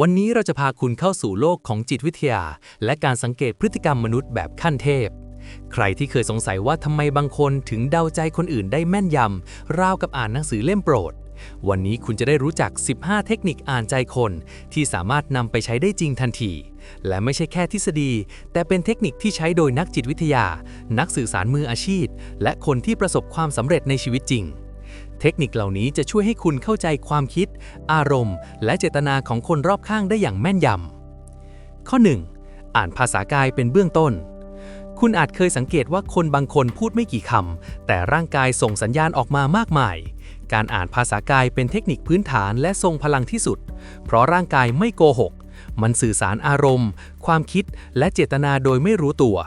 วันนี้เราจะพาคุณเข้าสู่โลกของจิตวิทยา และการสังเกตพฤติกรรมมนุษย์แบบขั้นเทพ ใครที่เคยสงสัยว่าทำไมบางคนถึงเดาใจคนอื่นได้แม่นยำ ราวกับอ่านหนังสือเล่มโปรด วันนี้คุณจะได้รู้จัก 15 เทคนิคอ่านใจคน ที่สามารถนำไปใช้ได้จริงทันที และไม่ใช่แค่ทฤษฎี แต่เป็นเทคนิคที่ใช้โดยนักจิตวิทยา นักสื่อสารมืออาชีพ และคนที่ประสบความสำเร็จในชีวิตจริง เทคนิคเหล่านี้จะช่วยให้คุณเข้าใจความคิด อารมณ์ และเจตนาของคนรอบข้างได้อย่างแม่นยำ ข้อ 1. อ่านภาษากายเป็นเบื้องต้น คุณอาจเคยสังเกตว่าคนบางคนพูดไม่กี่คำ แต่ร่างกายส่งสัญญาณออกมามากมาย การอ่านภาษากายเป็นเทคนิคพื้นฐานและทรงพลังที่สุด เพราะร่างกายไม่โกหก มันสื่อสารอารมณ์ ความคิด และเจตนาโดยไม่รู้ตัว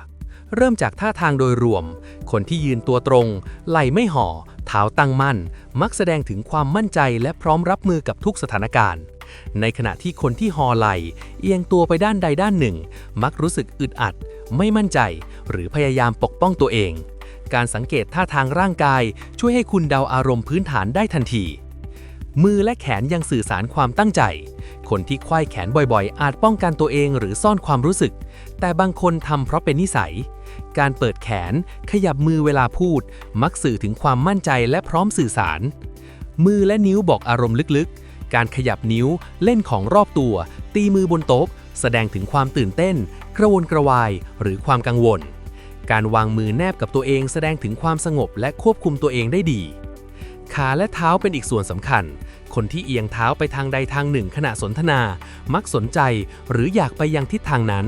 เริ่มจากท่าทางโดยรวม คนที่ยืนตัวตรง ไหล่ไม่ห่อ เท้าตั้งมั่น มักแสดงถึงความมั่นใจและพร้อมรับมือกับทุกสถานการณ์ ในขณะที่คนที่หอไหล เอียงตัวไปด้านใดด้านหนึ่ง มักรู้สึกอึดอัด ไม่มั่นใจ หรือพยายามปกป้องตัวเอง การสังเกตท่าทางร่างกาย ช่วยให้คุณเดาอารมณ์พื้นฐานได้ทันที มือและแขนยังสื่อสารความตั้งใจ คนที่ควายแขนบ่อยๆ อาจป้องกันตัวเองหรือซ่อนความรู้สึก แต่บางคนทำเพราะเป็นนิสัย การเปิดแขน ขยับมือเวลาพูด มักสื่อถึงความมั่นใจและพร้อมสื่อสาร มือและนิ้วบอกอารมณ์ลึกๆ การขยับนิ้ว เล่นของรอบตัว ตีมือบนโต๊ะ แสดงถึงความตื่นเต้น กระวนกระวาย หรือความกังวล การวางมือแนบกับตัวเองแสดงถึงความสงบและควบคุมตัวเองได้ดี ขาและเท้าเป็นอีกส่วนสำคัญ คนที่เอียงเท้าไปทางใดทางหนึ่งขณะสนทนา มักสนใจหรืออยากไปยังทิศทางนั้น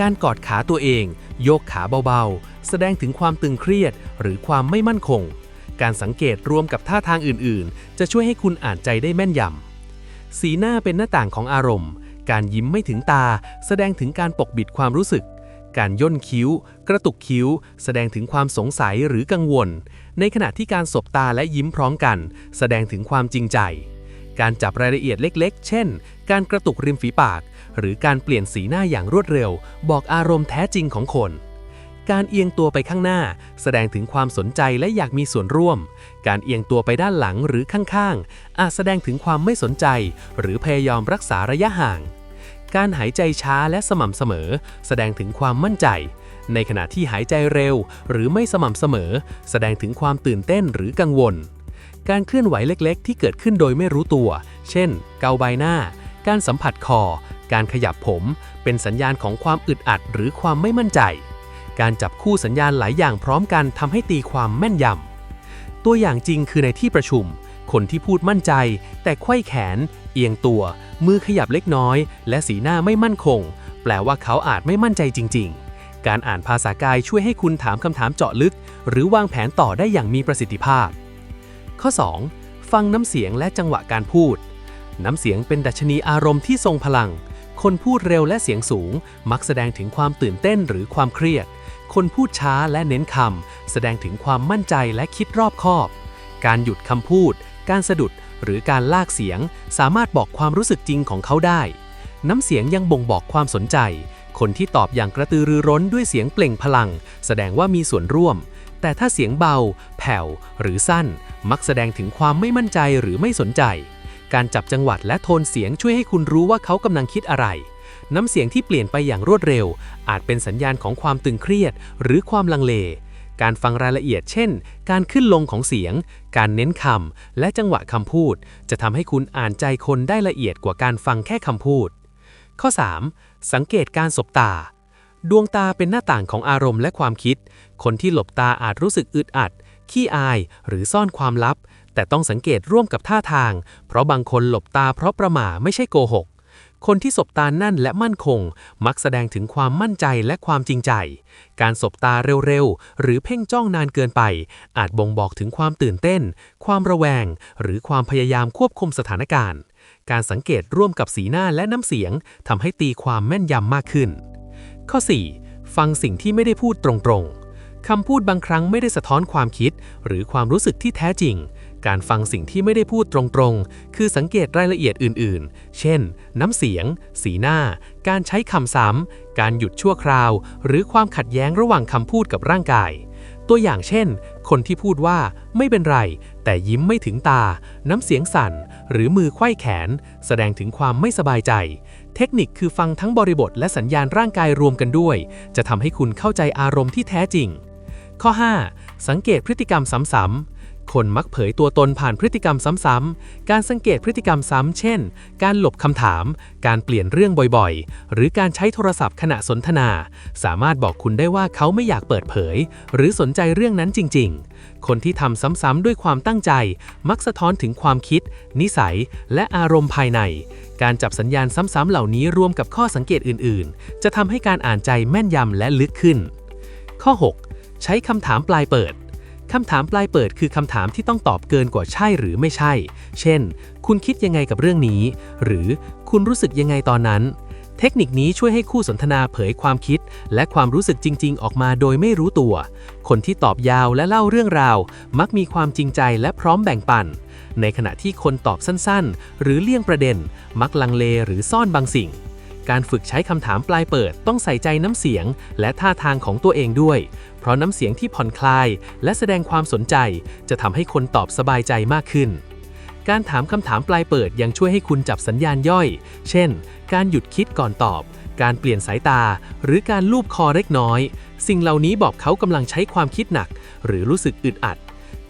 การกอดขาตัวเอง โยกขาเบาๆ แสดงถึงความตึงเครียดหรือความไม่มั่นคง การสังเกตรวมกับท่าทางอื่นๆ จะช่วยให้คุณอ่านใจได้แม่นยำ สีหน้าเป็นหน้าต่างของอารมณ์ การยิ้มไม่ถึงตา แสดงถึงการปกปิดความรู้สึก การย่นคิ้ว กระตุกคิ้ว แสดงถึงความสงสัยหรือกังวล ในขณะที่การสบตาและยิ้มพร้อมกัน แสดงถึงความจริงใจ การจับรายละเอียดเล็กๆ เช่น การกระตุกริมฝีปาก หรือการเปลี่ยนสีหน้าอย่างรวดเร็ว บอกอารมณ์แท้จริงของคน การเอียงตัวไปข้างหน้า แสดงถึงความสนใจและอยากมีส่วนร่วม การเอียงตัวไปด้านหลังหรือข้างๆ อาจแสดงถึงความไม่สนใจ หรือพยายามรักษาระยะห่าง การหายใจช้าและสม่ำเสมอ แสดงถึงความมั่นใจ ในขณะที่หายใจเร็ว หรือไม่สม่ำเสมอ แสดงถึงความตื่นเต้นหรือกังวล การเคลื่อนไหวเล็กๆ ที่เกิดขึ้นโดยไม่รู้ตัว เช่น เกาใบหน้า การสัมผัสคอ การขยับผม เป็นสัญญาณของความอึดอัดหรือความไม่มั่นใจ การจับคู่สัญญาณหลายอย่างพร้อมกันทำให้ตีความแม่นยำตัวอย่างจริงคือในที่ประชุม คนที่พูดมั่นใจ แต่ไขว้แขน เอียงตัว มือขยับเล็กน้อย และสีหน้าไม่มั่นคง แปลว่าเขาอาจไม่มั่นใจจริง ๆ การอ่านภาษากายช่วยให้คุณถามคำถามเจาะลึก หรือวางแผนต่อได้อย่างมีประสิทธิภาพ ข้อ 2. ฟังน้ำเสียงและจังหวะการพูด น้ำเสียงเป็นดัชนีอารมณ์ที่ทรงพลัง คนพูดเร็วและเสียงสูง มักแสดงถึงความตื่นเต้นหรือความเครียด คนพูดช้าและเน้นคำแสดงถึงความมั่นใจและคิดรอบคอบการหยุดคำพูด การสะดุดหรือการลากเสียงสามารถบอกความรู้สึกจริงของเขาได้ น้ำเสียงยังบ่งบอกความสนใจ คนที่ตอบอย่างกระตือรือร้นด้วยเสียงเปล่งพลัง แสดงว่ามีส่วนร่วม แต่ถ้าเสียงเบา แผ่ว หรือสั้น มักแสดงถึงความไม่มั่นใจหรือไม่สนใจ การจับจังหวัดและโทนเสียงช่วยให้คุณรู้ว่าเขากำลังคิดอะไร น้ำเสียงที่เปลี่ยนไปอย่างรวดเร็ว อาจเป็นสัญญาณของความตึงเครียด หรือความลังเล การฟังรายละเอียด เช่น การขึ้นลงของเสียง การเน้นคำ และจังหวะคำพูด จะทำให้คุณอ่านใจคนได้ละเอียดกว่าการฟังแค่คำพูด ข้อ 3. สังเกตการสบตา ดวงตาเป็นหน้าต่างของอารมณ์และความคิด คนที่หลบตาอาจรู้สึกอึดอัด ขี้อาย หรือซ่อนความลับ แต่ต้องสังเกตร่วมกับท่าทาง เพราะบางคนหลบตาเพราะประหม่าไม่ใช่โกหก คนที่สบตาแน่นและมั่นคง มักแสดงถึงความมั่นใจและความจริงใจ การสบตาเร็วๆ หรือเพ่งจ้องนานเกินไป อาจบ่งบอกถึงความตื่นเต้น ความระแวง หรือความพยายามควบคุมสถานการณ์ การสังเกตร่วมกับสีหน้าและน้ำเสียงทำให้ตีความแม่นยำมากขึ้น ข้อ 4. ฟังสิ่งที่ไม่ได้พูดตรงๆคำพูดบางครั้งไม่ได้สะท้อนความคิด หรือความรู้สึกที่แท้จริง การฟังสิ่งที่ไม่ได้พูดตรงๆ คือสังเกตรายละเอียดอื่นๆ เช่น น้ำเสียง สีหน้า การใช้คำซ้ำ การหยุดชั่วคราว หรือความขัดแย้งระหว่างคำพูดกับร่างกาย ตัวอย่างเช่น คนที่พูดว่าไม่เป็นไร แต่ยิ้มไม่ถึงตา น้ำเสียงสั่น หรือมือไขว้แขน แสดงถึงความไม่สบายใจ เทคนิคคือฟังทั้งบริบทและสัญญาณร่างกายรวมกันด้วย จะทำให้คุณเข้าใจอารมณ์ที่แท้จริง ข้อ 5. สังเกตพฤติกรรมซ้ำๆ คนมักเผยตัวตนผ่านพฤติกรรมซ้ำๆ การสังเกตพฤติกรรมซ้ำ เช่น การหลบคำถาม การเปลี่ยนเรื่องบ่อยๆ หรือการใช้โทรศัพท์ขณะสนทนา สามารถบอกคุณได้ว่าเขาไม่อยากเปิดเผย หรือสนใจเรื่องนั้นจริง ๆ คนที่ทำซ้ำๆด้วยความตั้งใจ มักสะท้อนถึงความคิด นิสัย และอารมณ์ภายใน การจับสัญญาณซ้ำๆเหล่านี้รวมกับข้อสังเกตอื่นๆ จะทำให้การอ่านใจแม่นยำและลึกขึ้น ข้อ 6 ใช้คำถามปลายเปิด คำถามปลายเปิดคือคำถามที่ต้องตอบเกินกว่าใช่หรือไม่ใช่ เช่น คุณคิดยังไงกับเรื่องนี้ หรือคุณรู้สึกยังไงตอนนั้น เทคนิคนี้ช่วยให้คู่สนทนาเผยความคิด และความรู้สึกจริง ๆ ออกมาโดยไม่รู้ตัว คนที่ตอบยาวและเล่าเรื่องราว มักมีความจริงใจและพร้อมแบ่งปัน ในขณะที่คนตอบสั้นๆ หรือเลี่ยงประเด็น มักลังเลหรือซ่อนบางสิ่ง การฝึกใช้คำถามปลายเปิดต้องใส่ใจน้ำเสียง และท่าทางของตัวเองด้วย เพราะน้ำเสียงที่ผ่อนคลาย และแสดงความสนใจ จะทำให้คนตอบสบายใจมากขึ้น การถามคำถามปลายเปิดยังช่วยให้คุณจับสัญญาณย่อย เช่น การหยุดคิดก่อนตอบ การเปลี่ยนสายตา หรือการลูบคอเล็กน้อย สิ่งเหล่านี้บอกเขากำลังใช้ความคิดหนัก หรือรู้สึกอึดอัด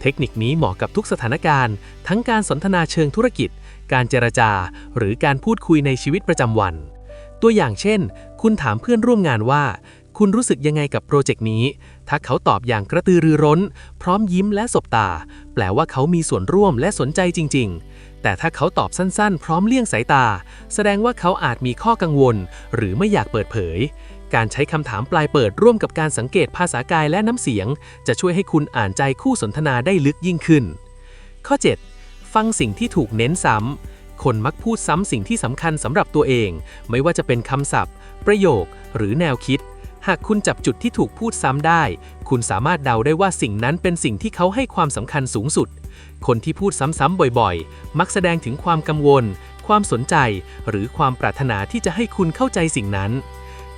เทคนิคนี้เหมาะกับทุกสถานการณ์ ทั้งการสนทนาเชิงธุรกิจ การเจรจา หรือการพูดคุยในชีวิตประจำวัน ตัวอย่างเช่น คุณถามเพื่อนร่วมงานว่า คุณรู้สึกยังไงกับโปรเจกต์นี้ ถ้าเขาตอบอย่างกระตือรือร้น พร้อมยิ้มและสบตา แปลว่าเขามีส่วนร่วมและสนใจจริง ๆ แต่ถ้าเขาตอบสั้นๆ พร้อมเลี่ยงสายตา แสดงว่าเขาอาจมีข้อกังวล หรือไม่อยากเปิดเผยการใช้คำถามปลายเปิดร่วมกับการสังเกตภาษากายและน้ำเสียง จะช่วยให้คุณอ่านใจคู่สนทนาได้ลึกยิ่งขึ้น ข้อ 7. ฟังสิ่งที่ถูกเน้นซ้ำ คนมักพูดซ้ำสิ่งที่สำคัญสำหรับตัวเอง ไม่ว่าจะเป็นคำศัพท์ ประโยค หรือแนวคิด หากคุณจับจุดที่ถูกพูดซ้ำได้ คุณสามารถเดาได้ว่าสิ่งนั้นเป็นสิ่งที่เขาให้ความสำคัญสูงสุด คนที่พูดซ้ำๆบ่อยๆ มักแสดงถึงความกังวล ความสนใจ หรือความปรารถนาที่จะให้คุณเข้าใจสิ่งนั้น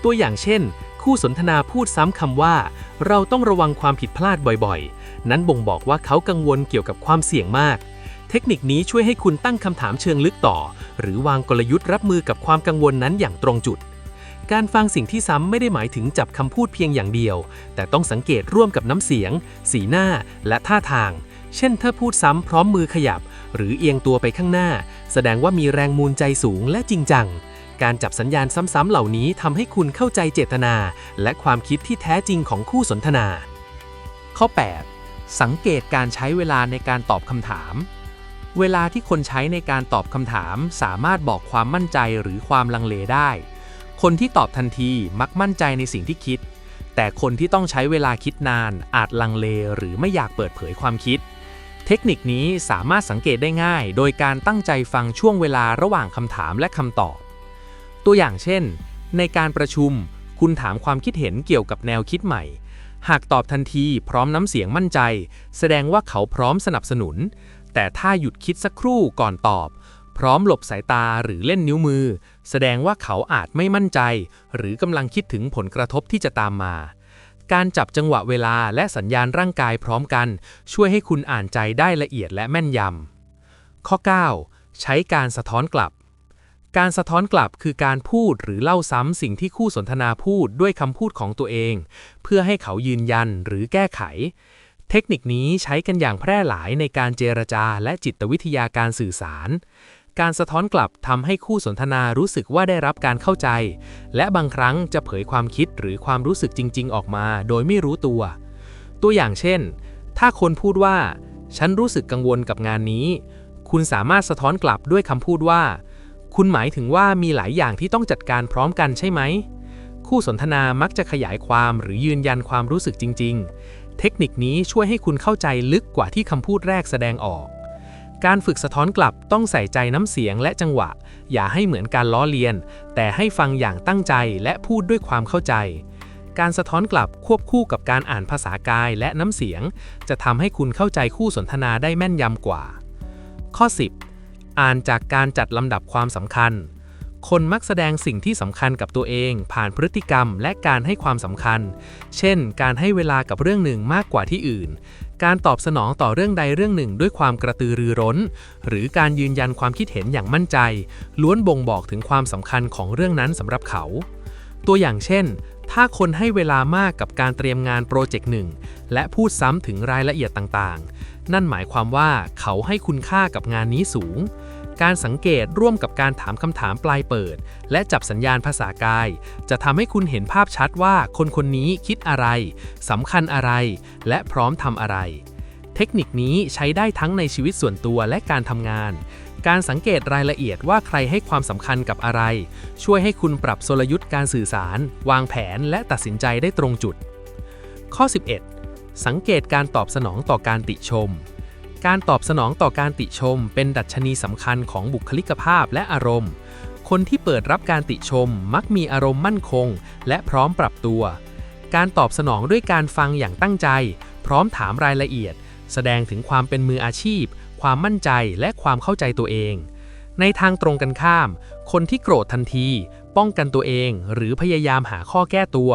ตัวอย่างเช่น คู่สนทนาพูดซ้ำคำว่า เราต้องระวังความผิดพลาดบ่อยๆ นั้นบ่งบอกว่าเขากังวลเกี่ยวกับความเสี่ยงมาก ทคนิคนี้ช่วยให้คุณตั้งคำถามเชิงลึกต่อ หรือวางกลยุทธ์รับมือกับความกังวลนั้นอย่างตรงจุด การฟังสิ่งที่ซ้ำไม่ได้หมายถึงจับคำพูดเพียงอย่างเดียว แต่ต้องสังเกตร่วมกับน้ำเสียง สีหน้า และท่าทาง เช่นถ้าพูดซ้ำพร้อมมือขยับ หรือเอียงตัวไปข้างหน้า แสดงว่ามีแรงมูลใจสูงและจริงจังการจับสัญญาณซ้ำๆเหล่านี้ทำให้คุณเข้าใจเจตนา และความคิดที่แท้จริงของคู่สนทนา ข้อ 8 สังเกตการใช้เวลาในการตอบคำถาม เวลาที่คนใช้ในการตอบคำถามสามารถบอกความมั่นใจหรือความลังเลได้ คนที่ตอบทันทีมักมั่นใจในสิ่งที่คิด แต่คนที่ต้องใช้เวลาคิดนาน อาจลังเลหรือไม่อยากเปิดเผยความคิด เทคนิคนี้สามารถสังเกตได้ง่าย โดยการตั้งใจฟังช่วงเวลาระหว่างคำถามและคำตอบ ตัวอย่างเช่น ในการประชุม คุณถามความคิดเห็นเกี่ยวกับแนวคิดใหม่หากตอบทันทีพร้อมน้ำเสียงมั่นใจ แสดงว่าเขาพร้อมสนับสนุน แต่ถ้าหยุดคิดสักครู่ก่อนตอบ พร้อมหลบสายตาหรือเล่นนิ้วมือ แสดงว่าเขาอาจไม่มั่นใจ หรือกำลังคิดถึงผลกระทบที่จะตามมา การจับจังหวะเวลาและสัญญาณร่างกายพร้อมกัน ช่วยให้คุณอ่านใจได้ละเอียดและแม่นยำข้อ 9 ใช้การสะท้อนกลับการสะท้อนกลับคือการพูดหรือเล่าซ้ำสิ่งที่คู่สนทนาพูดด้วยคำพูดของตัวเอง เพื่อให้เขายืนยันหรือแก้ไข เทคนิคนี้ใช้กันอย่างแพร่หลายในการเจรจาและจิตวิทยาการสื่อสาร การสะท้อนกลับทำให้คู่สนทนารู้สึกว่าได้รับการเข้าใจ และบางครั้งจะเผยความคิดหรือความรู้สึกจริง ๆ ออกมา โดยไม่รู้ตัว ตัวอย่างเช่น ถ้าคนพูดว่า ฉันรู้สึกกังวลกับงานนี้ คุณสามารถสะท้อนกลับด้วยคำพูดว่า คุณหมายถึงว่ามีหลายอย่างที่ต้องจัดการพร้อมกันใช่ไหม คู่สนทนามักจะขยายความหรือยืนยันความรู้สึกจริง ๆ เทคนิคนี้ช่วยให้คุณเข้าใจลึกกว่าที่คำพูดแรกแสดงออก การฝึกสะท้อนกลับต้องใส่ใจน้ำเสียงและจังหวะ อย่าให้เหมือนการล้อเลียน แต่ให้ฟังอย่างตั้งใจและพูดด้วยความเข้าใจ การสะท้อนกลับควบคู่กับการอ่านภาษากายและน้ำเสียง จะทำให้คุณเข้าใจคู่สนทนาได้แม่นยำกว่า ข้อ 10 อ่านจากการจัดลำดับความสำคัญ คนมักแสดงสิ่งที่สำคัญกับตัวเอง ผ่านพฤติกรรมและการให้ความสำคัญ เช่น การให้เวลากับเรื่องหนึ่งมากกว่าที่อื่น การตอบสนองต่อเรื่องใดเรื่องหนึ่งด้วยความกระตือรือร้น หรือการยืนยันความคิดเห็นอย่างมั่นใจ ล้วนบ่งบอกถึงความสำคัญของเรื่องนั้นสำหรับเขา ตัวอย่างเช่น ถ้าคนให้เวลามากกับการเตรียมงานโปรเจกต์หนึ่ง และพูดซ้ำถึงรายละเอียดต่างๆ นั่นหมายความว่าเขาให้คุณค่ากับงานนี้สูง การสังเกตร่วมกับการถามคำถามปลายเปิด และจับสัญญาณภาษากาย จะทำให้คุณเห็นภาพชัดว่าคนคนนี้คิดอะไรสำคัญอะไร และพร้อมทำอะไร เทคนิคนี้ใช้ได้ทั้งในชีวิตส่วนตัวและการทำงาน การสังเกตรายละเอียดว่าใครให้ความสำคัญกับอะไร ช่วยให้คุณปรับกลยุทธ์การสื่อสาร วางแผนและตัดสินใจได้ตรงจุด ข้อ 11 สังเกตการตอบสนองต่อการติชม การตอบสนองต่อการติชมเป็นดัชนีสำคัญของบุคลิกภาพและอารมณ์ คนที่เปิดรับการติชมมักมีอารมณ์มั่นคง และพร้อมปรับตัว การตอบสนองด้วยการฟังอย่างตั้งใจ พร้อมถามรายละเอียด แสดงถึงความเป็นมืออาชีพ ความมั่นใจและความเข้าใจตัวเอง ในทางตรงกันข้าม คนที่โกรธทันที ป้องกันตัวเอง หรือพยายามหาข้อแก้ตัว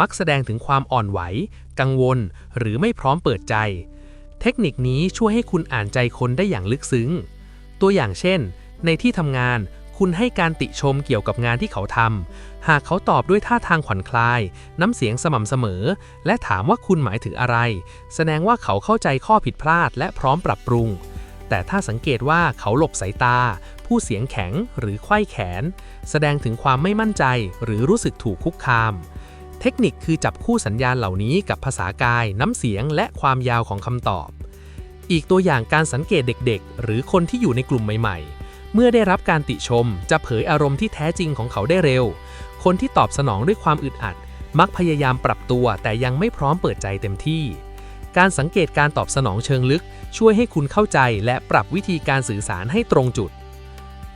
มักแสดงถึงความอ่อนไหว กังวล หรือไม่พร้อมเปิดใจ เทคนิคนี้ช่วยให้คุณอ่านใจคนได้อย่างลึกซึ้ง ตัวอย่างเช่น ในที่ทำงานคุณให้การติชมเกี่ยวกับงานที่เขาทำ หากเขาตอบด้วยท่าทางผ่อนคลาย น้ำเสียงสม่ำเสมอ และถามว่าคุณหมายถึงอะไร แสดงว่าเขาเข้าใจข้อผิดพลาดและพร้อมปรับปรุง แต่ถ้าสังเกตว่าเขาหลบสายตา ผู้เสียงแข็งหรือไขว้แขน แสดงถึงความไม่มั่นใจหรือรู้สึกถูกคุกคาม เทคนิคคือจับคู่สัญญาณเหล่านี้กับภาษากาย น้ำเสียง และความยาวของคำตอบ อีกตัวอย่างการสังเกตเด็กๆ หรือคนที่อยู่ในกลุ่มใหม่ๆ เมื่อได้รับการติชม จะเผยอารมณ์ที่แท้จริงของเขาได้เร็ว คนที่ตอบสนองด้วยความอึดอัด มักพยายามปรับตัว แต่ยังไม่พร้อมเปิดใจเต็มที่ การสังเกตการตอบสนองเชิงลึก ช่วยให้คุณเข้าใจ และปรับวิธีการสื่อสารให้ตรงจุด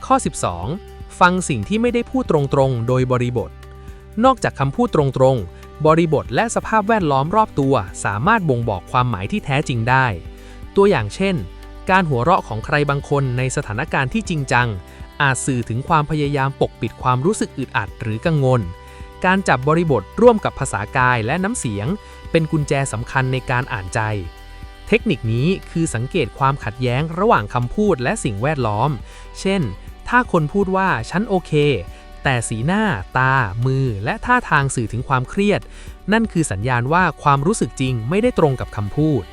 ข้อ 12 ฟังสิ่งที่ไม่ได้พูดตรงๆ โดยบริบท นอกจากคำพูดตรงๆ บริบทและสภาพแวดล้อมรอบตัว สามารถบ่งบอกความหมายที่แท้จริงได้ ตัวอย่างเช่น การหัวเราะของใครบางคนในสถานการณ์ที่จริงจัง อาจสื่อถึงความพยายามปกปิดความรู้สึกอึดอัดหรือกังวล การจับบริบทร่วมกับภาษากายและน้ำเสียง เป็นกุญแจสำคัญในการอ่านใจ เทคนิคนี้คือสังเกตความขัดแย้งระหว่างคำพูดและสิ่งแวดล้อม เช่นถ้าคนพูดว่าฉันโอเค แต่สีหน้า ตา มือ และท่าทางสื่อถึงความเครียด นั่นคือสัญญาณว่าความรู้สึกจริงไม่ได้ตรงกับคำพูด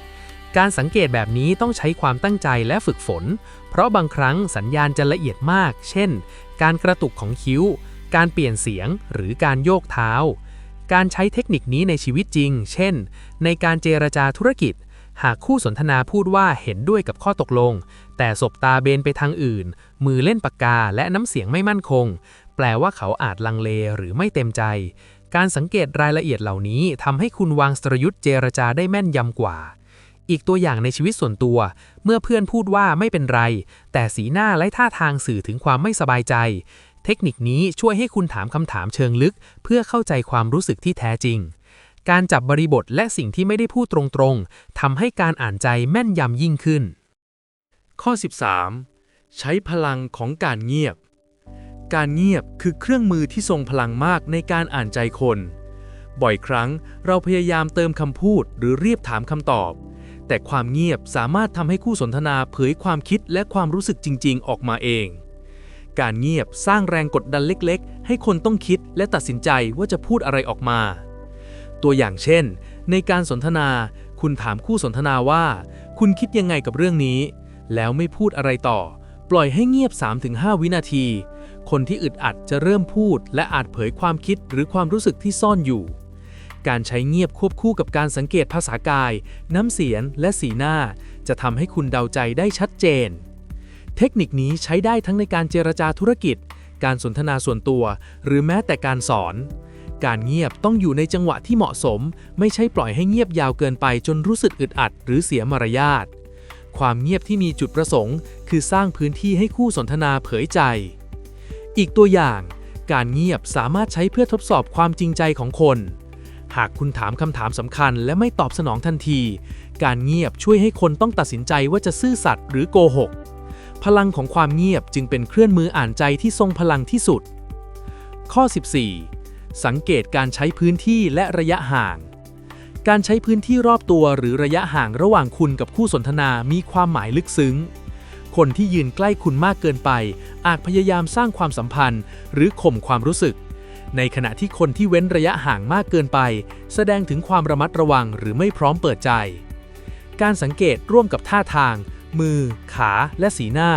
การสังเกตแบบนี้ต้องใช้ความตั้งใจและฝึกฝน เพราะบางครั้งสัญญาณจะละเอียดมาก เช่น การกระตุกของคิ้ว การเปลี่ยนเสียง หรือการโยกเท้า การใช้เทคนิคนี้ในชีวิตจริง เช่น ในการเจรจาธุรกิจ หากคู่สนทนาพูดว่าเห็นด้วยกับข้อตกลง แต่สบตาเบนไปทางอื่น มือเล่นปากกาและน้ำเสียงไม่มั่นคง แปลว่าเขาอาจลังเลหรือไม่เต็มใจ การสังเกตรายละเอียดเหล่านี้ทำให้คุณวางสตรยุทธ์เจรจาได้แม่นยำกว่า อีกตัวอย่างในชีวิตส่วนตัว เมื่อเพื่อนพูดว่าไม่เป็นไร แต่สีหน้าและท่าทางสื่อถึงความไม่สบายใจ เทคนิคนี้ช่วยให้คุณถามคำถามเชิงลึก เพื่อเข้าใจความรู้สึกที่แท้จริง การจับบริบทและสิ่งที่ไม่ได้พูดตรงๆทำให้การอ่านใจแม่นยำยิ่งขึ้น ข้อ 13 ใช้พลังของการเงียบ การเงียบคือเครื่องมือที่ทรงพลังมากในการอ่านใจคน บ่อยครั้งเราพยายามเติมคำพูดหรือเรียบถามคำตอบ แต่ความเงียบสามารถทำให้คู่สนทนาเผยความคิดและความรู้สึกจริง ๆ ออกมาเอง การเงียบสร้างแรงกดดันเล็ก ๆ ให้คนต้องคิดและตัดสินใจว่าจะพูดอะไรออกมา ตัวอย่างเช่น ในการสนทนา คุณถามคู่สนทนาว่า คุณคิดยังไงกับเรื่องนี้ แล้วไม่พูดอะไรต่อ ปล่อยให้เงียบ 3-5 วินาที คนที่อึดอัดจะเริ่มพูด และอาจเผยความคิดหรือความรู้สึกที่ซ่อนอยู่ การใช้เงียบควบคู่กับการสังเกตภาษากาย น้ำเสียง และสีหน้า จะทำให้คุณเดาใจได้ชัดเจน เทคนิคนี้ใช้ได้ทั้งในการเจรจาธุรกิจ การสนทนาส่วนตัว หรือแม้แต่การสอน การเงียบต้องอยู่ในจังหวะที่เหมาะสม ไม่ใช่ปล่อยให้เงียบยาวเกินไปจนรู้สึกอึดอัด หรือเสียมารยาทความเงียบที่มีจุดประสงค์ คือสร้างพื้นที่ให้คู่สนทนาเผยใจ อีกตัวอย่าง การเงียบสามารถใช้เพื่อทดสอบความจริงใจของคน หากคุณถามคำถามสำคัญและไม่ตอบสนองทันที การเงียบช่วยให้คนต้องตัดสินใจว่าจะซื่อสัตย์หรือโกหก พลังของความเงียบจึงเป็นเครื่องมืออ่านใจที่ทรงพลังที่สุด ข้อ 14 สังเกตการใช้พื้นที่และระยะห่างการใช้พื้นที่รอบตัวหรือระยะห่างระหว่างคุณกับคู่สนทนามีความหมายลึกซึ้ง คนที่ยืนใกล้คุณมากเกินไป อาจพยายามสร้างความสัมพันธ์ หรือข่มความรู้สึก ในขณะที่คนที่เว้นระยะห่างมากเกินไป แสดงถึงความระมัดระวังหรือไม่พร้อมเปิดใจ การสังเกตร่วมกับท่าทาง มือ ขาและสีหน้า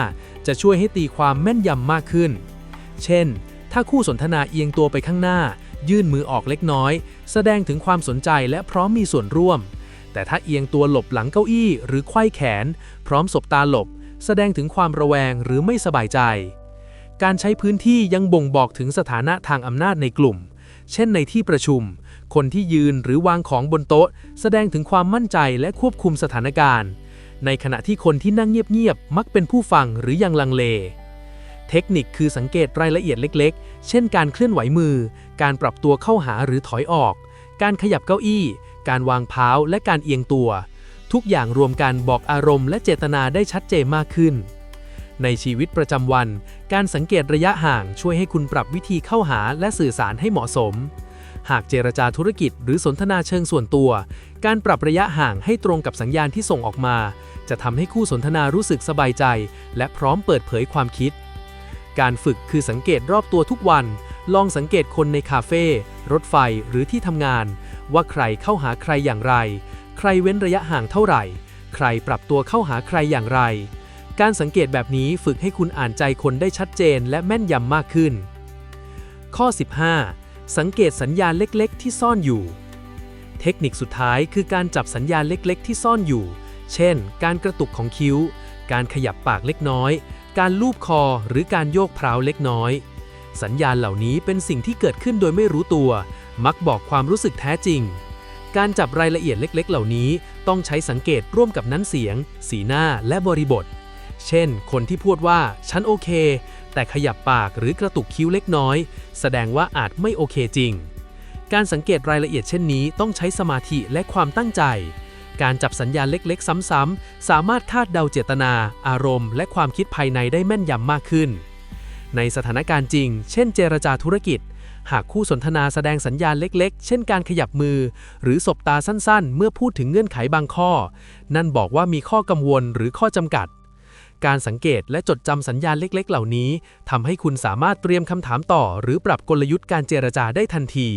จะช่วยให้ตีความแม่นยำมากขึ้น เช่น ถ้าคู่สนทนาเอียงตัวไปข้างหน้า ยื่นมือออกเล็กน้อย แสดงถึงความสนใจและพร้อมมีส่วนร่วมแต่ถ้าเอียงตัวหลบหลังเก้าอี้หรือไขว้แขน พร้อมสบตาหลบ แสดงถึงความระแวงหรือไม่สบายใจ การใช้พื้นที่ยังบ่งบอกถึงสถานะทางอำนาจในกลุ่ม เช่นในที่ประชุม คนที่ยืนหรือวางของบนโต๊ะ แสดงถึงความมั่นใจและควบคุมสถานการณ์ ในขณะที่คนที่นั่งเงียบๆมักเป็นผู้ฟังหรือยังลังเลเทคนิคคือสังเกตรายละเอียดเล็กๆ เช่นการเคลื่อนไหวมือ การปรับตัวเข้าหาหรือถอยออก การขยับเก้าอี้ การวางเท้าและการเอียงตัว ทุกอย่างรวมกันบอกอารมณ์และเจตนาได้ชัดเจนมากขึ้น ในชีวิตประจำวัน การสังเกตระยะห่างช่วยให้คุณปรับวิธีเข้าหาและสื่อสารให้เหมาะสม หากเจรจาธุรกิจหรือสนทนาเชิงส่วนตัว การปรับระยะห่างให้ตรงกับสัญญาณที่ส่งออกมา จะทำให้คู่สนทนารู้สึกสบายใจ และพร้อมเปิดเผยความคิด การฝึกคือสังเกตรอบตัวทุกวัน ลองสังเกตคนในคาเฟ่รถไฟหรือที่ทำงาน ว่าใครเข้าหาใครอย่างไร ใครเว้นระยะห่างเท่าไหร่ ใครปรับตัวเข้าหาใครอย่างไร การสังเกตแบบนี้ฝึกให้คุณอ่านใจคนได้ชัดเจนและแม่นยำมากขึ้น ข้อ 15 สังเกตสัญญาณเล็ก ๆ ที่ซ่อนอยู่ เทคนิคสุดท้ายคือการจับสัญญาณเล็ก ๆ ที่ซ่อนอยู่ เช่น การกระตุกของคิ้ว การขยับปากเล็กน้อย การลูบคอหรือการโยกเพราเล็กน้อย สัญญาณเหล่านี้เป็นสิ่งที่เกิดขึ้นโดยไม่รู้ตัว มักบอกความรู้สึกแท้จริง การจับรายละเอียดเล็กๆ เหล่านี้ ต้องใช้สังเกตร่วมกับน้ำเสียง สีหน้าและบริบท เช่น คนที่พูดว่า ฉันโอเค แต่ขยับปากหรือกระตุกคิ้วเล็กน้อย แสดงว่าอาจไม่โอเคจริง การสังเกตรายละเอียดเช่นนี้ ต้องใช้สมาธิและความตั้งใจ การจับสัญญาณเล็กๆ ซ้ำๆ สามารถคาดเดาเจตนา อารมณ์ และความคิดภายในได้แม่นยำมากขึ้น ในสถานการณ์จริง เช่น เจรจาธุรกิจ หากคู่สนทนาแสดงสัญญาณเล็กๆ เช่นการขยับมือ หรือสบตาสั้นๆ เมื่อพูดถึงเงื่อนไขบางข้อ นั่นบอกว่ามีข้อกังวลหรือข้อจำกัด การสังเกตและจดจำสัญญาณเล็กๆ เหล่านี้ทำให้คุณสามารถเตรียมคำถามต่อ หรือปรับกลยุทธ์การเจรจาได้ทันที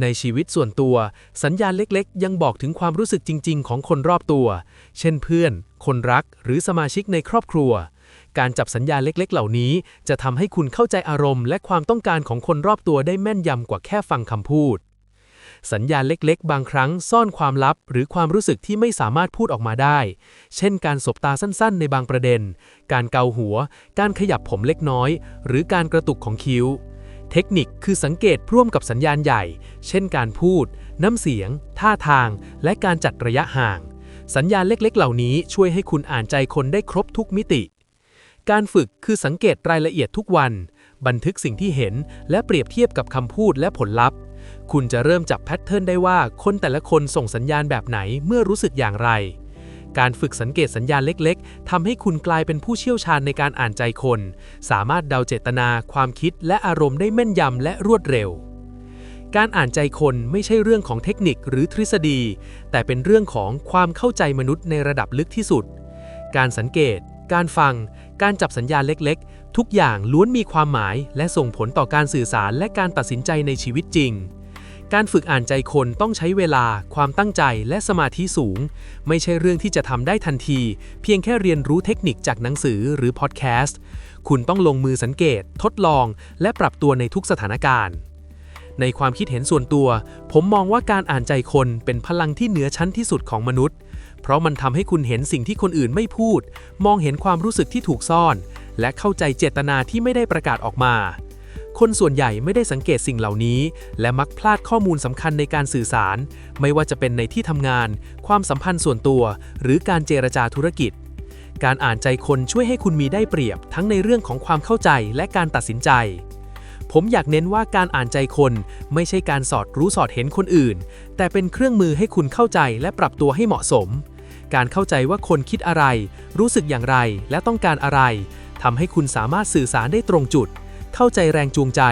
ในชีวิตส่วนตัว สัญญาณเล็กๆ ยังบอกถึงความรู้สึกจริง ๆ ของคนรอบตัว เช่นเพื่อน คนรัก หรือสมาชิกในครอบครัว การจับสัญญาเล็กๆ เหล่านี้ จะทำให้คุณเข้าใจอารมณ์และความต้องการของคนรอบตัวได้แม่นยำกว่าแค่ฟังคำพูด สัญญาเล็กๆ บางครั้งซ่อนความลับ หรือความรู้สึกที่ไม่สามารถพูดออกมาได้ เช่น การสบตาสั้นๆ ในบางประเด็น การเกาหัว การขยับผมเล็กน้อย หรือการกระตุกของคิ้วเทคนิคคือสังเกตร่วมกับสัญญาณใหญ่ เช่นการพูด น้ำเสียง ท่าทาง และการจัดระยะห่าง สัญญาณเล็กๆ เหล่านี้ช่วยให้คุณอ่านใจคนได้ครบทุกมิติ การฝึกคือสังเกตรายละเอียดทุกวัน บันทึกสิ่งที่เห็น และเปรียบเทียบกับคำพูดและผลลัพธ์ คุณจะเริ่มจับแพทเทิร์นได้ว่าคนแต่ละคนส่งสัญญาณแบบไหนเมื่อรู้สึกอย่างไร การฝึกสังเกตสัญญาณเล็กๆทำให้คุณกลายเป็นผู้เชี่ยวชาญในการอ่านใจคน สามารถเดาเจตนา ความคิด และอารมณ์ได้แม่นยำและรวดเร็วการอ่านใจคนไม่ใช่เรื่องของเทคนิคหรือทฤษฎี แต่เป็นเรื่องของความเข้าใจมนุษย์ในระดับลึกที่สุด การสังเกต การฟัง การจับสัญญาณเล็กๆ ทุกอย่างล้วนมีความหมายและส่งผลต่อการสื่อสารและการตัดสินใจในชีวิตจริง การฝึกอ่านใจคนต้องใช้เวลา ความตั้งใจและสมาธิสูง ไม่ใช่เรื่องที่จะทำได้ทันที เพียงแค่เรียนรู้เทคนิคจากหนังสือหรือพอดแคสต์ คุณต้องลงมือสังเกต ทดลอง และปรับตัวในทุกสถานการณ์ในความคิดเห็นส่วนตัว ผมมองว่าการอ่านใจคนเป็นพลังที่เหนือชั้นที่สุดของมนุษย์ เพราะมันทำให้คุณเห็นสิ่งที่คนอื่นไม่พูด มองเห็นความรู้สึกที่ถูกซ่อน และเข้าใจเจตนาที่ไม่ได้ประกาศออกมา คนส่วนใหญ่ไม่ได้สังเกตสิ่งเหล่านี้ และมักพลาดข้อมูลสำคัญในการสื่อสาร ไม่ว่าจะเป็นในที่ทำงาน ความสัมพันธ์ส่วนตัว หรือการเจรจาธุรกิจ การอ่านใจคนช่วยให้คุณมีได้เปรียบ ทั้งในเรื่องของความเข้าใจและการตัดสินใจ ผมอยากเน้นว่าการอ่านใจคนไม่ใช่การสอดรู้สอดเห็นคนอื่น แต่เป็นเครื่องมือให้คุณเข้าใจและปรับตัวให้เหมาะสม การเข้าใจว่าคนคิดอะไร รู้สึกอย่างไรและต้องการอะไรทำให้คุณสามารถสื่อสารได้ตรงจุด เข้าใจแรงจูงใจ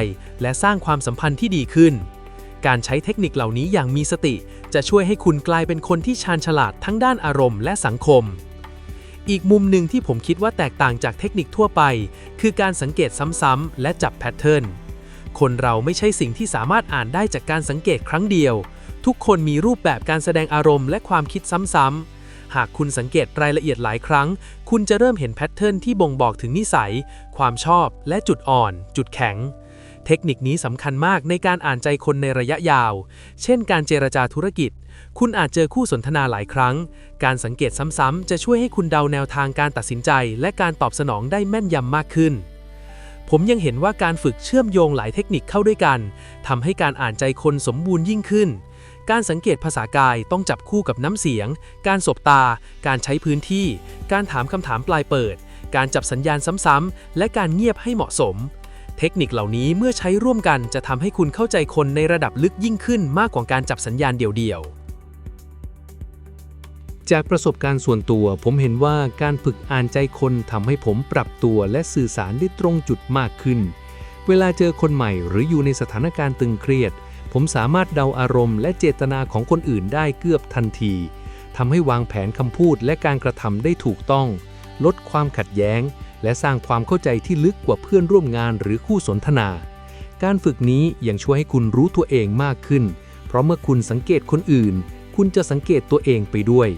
และสร้างความสัมพันธ์ที่ดีขึ้น การใช้เทคนิคเหล่านี้อย่างมีสติ จะช่วยให้คุณกลายเป็นคนที่ชาญฉลาดทั้งด้านอารมณ์และสังคมอีกมุมหนึ่งที่ผมคิดว่าแตกต่างจากเทคนิคทั่วไป คือการสังเกตซ้ำๆและจับแพทเทิร์น คนเราไม่ใช่สิ่งที่สามารถอ่านได้จากการสังเกตครั้งเดียว ทุกคนมีรูปแบบการแสดงอารมณ์และความคิดซ้ำๆหากคุณสังเกตรายละเอียดหลายครั้ง คุณจะเริ่มเห็นแพทเทิร์นที่บ่งบอกถึงนิสัย ความชอบ และจุดอ่อน จุดแข็ง เทคนิคนี้สำคัญมากในการอ่านใจคนในระยะยาว เช่นการเจรจาธุรกิจ คุณอาจเจอคู่สนทนาหลายครั้ง การสังเกตซ้ำๆจะช่วยให้คุณเดาแนวทางการตัดสินใจ และการตอบสนองได้แม่นยำมากขึ้น ผมยังเห็นว่าการฝึกเชื่อมโยงหลายเทคนิคเข้าด้วยกันทำให้การอ่านใจคนสมบูรณ์ยิ่งขึ้น การสังเกตภาษากายต้องจับคู่กับน้ำเสียง การสบตา การใช้พื้นที่ การถามคำถามปลายเปิด การจับสัญญาณซ้ำๆและการเงียบให้เหมาะสม เทคนิคเหล่านี้เมื่อใช้ร่วมกันจะทำให้คุณเข้าใจคนในระดับลึกยิ่งขึ้นมากกว่าการจับสัญญาณเดี่ยวๆ จากประสบการณ์ส่วนตัวผมเห็นว่าการฝึกอ่านใจคนทำให้ผมปรับตัวและสื่อสารได้ตรงจุดมากขึ้น เวลาเจอคนใหม่หรืออยู่ในสถานการณ์ตึงเครียด ผมสามารถเดาอารมณ์และเจตนาของคนอื่นได้เกือบทันทีทำให้วางแผนคำพูดและการกระทำได้ถูกต้อง ลดความขัดแย้ง และสร้างความเข้าใจที่ลึกกว่าเพื่อนร่วมงานหรือคู่สนทนา การฝึกนี้ยังช่วยให้คุณรู้ตัวเองมากขึ้น เพราะเมื่อคุณสังเกตคนอื่น คุณจะสังเกตตัวเองไปด้วย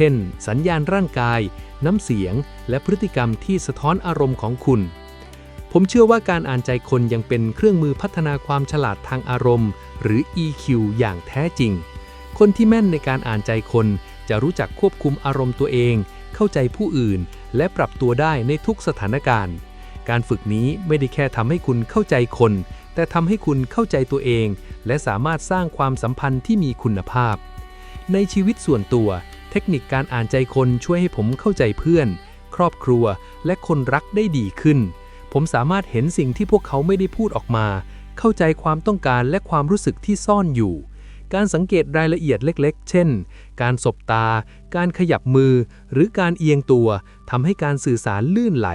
เช่น สัญญาณร่างกาย น้ำเสียง และพฤติกรรมที่สะท้อนอารมณ์ของคุณ ผมเชื่อว่าการอ่านใจคนยังเป็นเครื่องมือพัฒนาความฉลาดทางอารมณ์ หรือ EQ อย่างแท้จริง คนที่แม่นในการอ่านใจคน จะรู้จักควบคุมอารมณ์ตัวเอง เข้าใจผู้อื่น และปรับตัวได้ในทุกสถานการณ์ การฝึกนี้ไม่ได้แค่ทำให้คุณเข้าใจคน แต่ทำให้คุณเข้าใจตัวเอง และสามารถสร้างความสัมพันธ์ที่มีคุณภาพในชีวิตส่วนตัว เทคนิคการอ่านใจคนช่วยให้ผมเข้าใจเพื่อน ครอบครัว และคนรักได้ดีขึ้น ผมสามารถเห็นสิ่งที่พวกเขาไม่ได้พูดออกมา เข้าใจความต้องการและความรู้สึกที่ซ่อนอยู่ การสังเกตรายละเอียดเล็กๆ เช่น การสบตา การขยับมือ หรือการเอียงตัวทำให้การสื่อสารลื่นไหล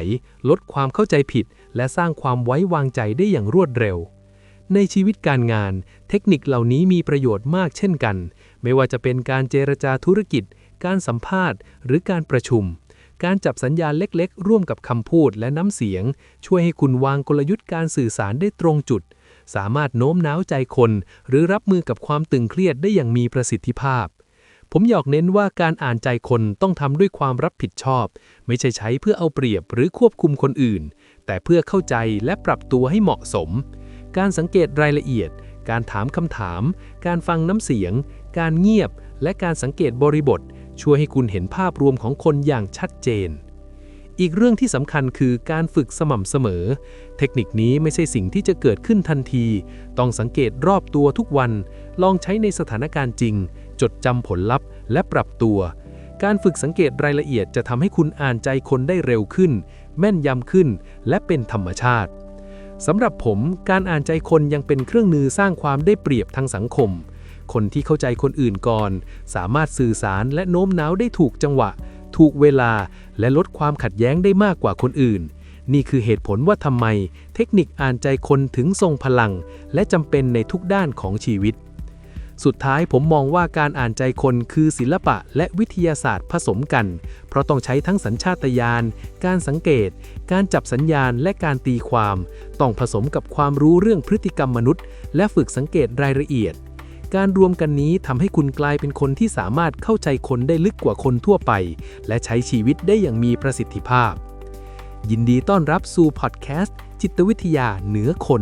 ลดความเข้าใจผิด และสร้างความไว้วางใจได้อย่างรวดเร็วในชีวิตการงาน เทคนิคเหล่านี้มีประโยชน์มากเช่นกัน ไม่ว่าจะเป็นการเจรจาธุรกิจ การสัมภาษณ์ หรือการประชุม การจับสัญญาณเล็กๆ ร่วมกับคำพูดและน้ำเสียง ช่วยให้คุณวางกลยุทธ์การสื่อสารได้ตรงจุด สามารถโน้มน้าวใจคน หรือรับมือกับความตึงเครียดได้อย่างมีประสิทธิภาพ ผมอยากเน้นว่าการอ่านใจคนต้องทำด้วยความรับผิดชอบ ไม่ใช่ใช้เพื่อเอาเปรียบหรือควบคุมคนอื่น แต่เพื่อเข้าใจและปรับตัวให้เหมาะสม การสังเกตรายละเอียดการถามคำถาม การฟังน้ำเสียง การเงียบ และการสังเกตบริบท ช่วยให้คุณเห็นภาพรวมของคนอย่างชัดเจน อีกเรื่องที่สำคัญคือการฝึกสม่ำเสมอ เทคนิคนี้ไม่ใช่สิ่งที่จะเกิดขึ้นทันที ต้องสังเกตรอบตัวทุกวัน ลองใช้ในสถานการณ์จริง จดจำผลลัพธ์ และปรับตัว การฝึกสังเกตรายละเอียดจะทำให้คุณอ่านใจคนได้เร็วขึ้น แม่นยำขึ้น และเป็นธรรมชาติสำหรับผมการอ่านใจคนยังเป็นเครื่องมือสร้างความได้เปรียบทางสังคม คนที่เข้าใจคนอื่นก่อน สามารถสื่อสารและโน้มน้าวได้ถูกจังหวะ ถูกเวลา และลดความขัดแย้งได้มากกว่าคนอื่น นี่คือเหตุผลว่าทำไม เทคนิคอ่านใจคนถึงทรงพลัง และจำเป็นในทุกด้านของชีวิต สุดท้ายผมมองว่าการอ่านใจคนคือศิลปะและวิทยาศาสตร์ผสมกัน เพราะต้องใช้ทั้งสัญชาตญาณ การสังเกต การจับสัญญาณและการตีความ ต้องผสมกับความรู้เรื่องพฤติกรรมมนุษย์ และฝึกสังเกตรายละเอียด การรวมกันนี้ทำให้คุณกลายเป็นคนที่สามารถเข้าใจคนได้ลึกกว่าคนทั่วไป และใช้ชีวิตได้อย่างมีประสิทธิภาพ ยินดีต้อนรับสู่พอดแคสต์จิตวิทยาเหนือคน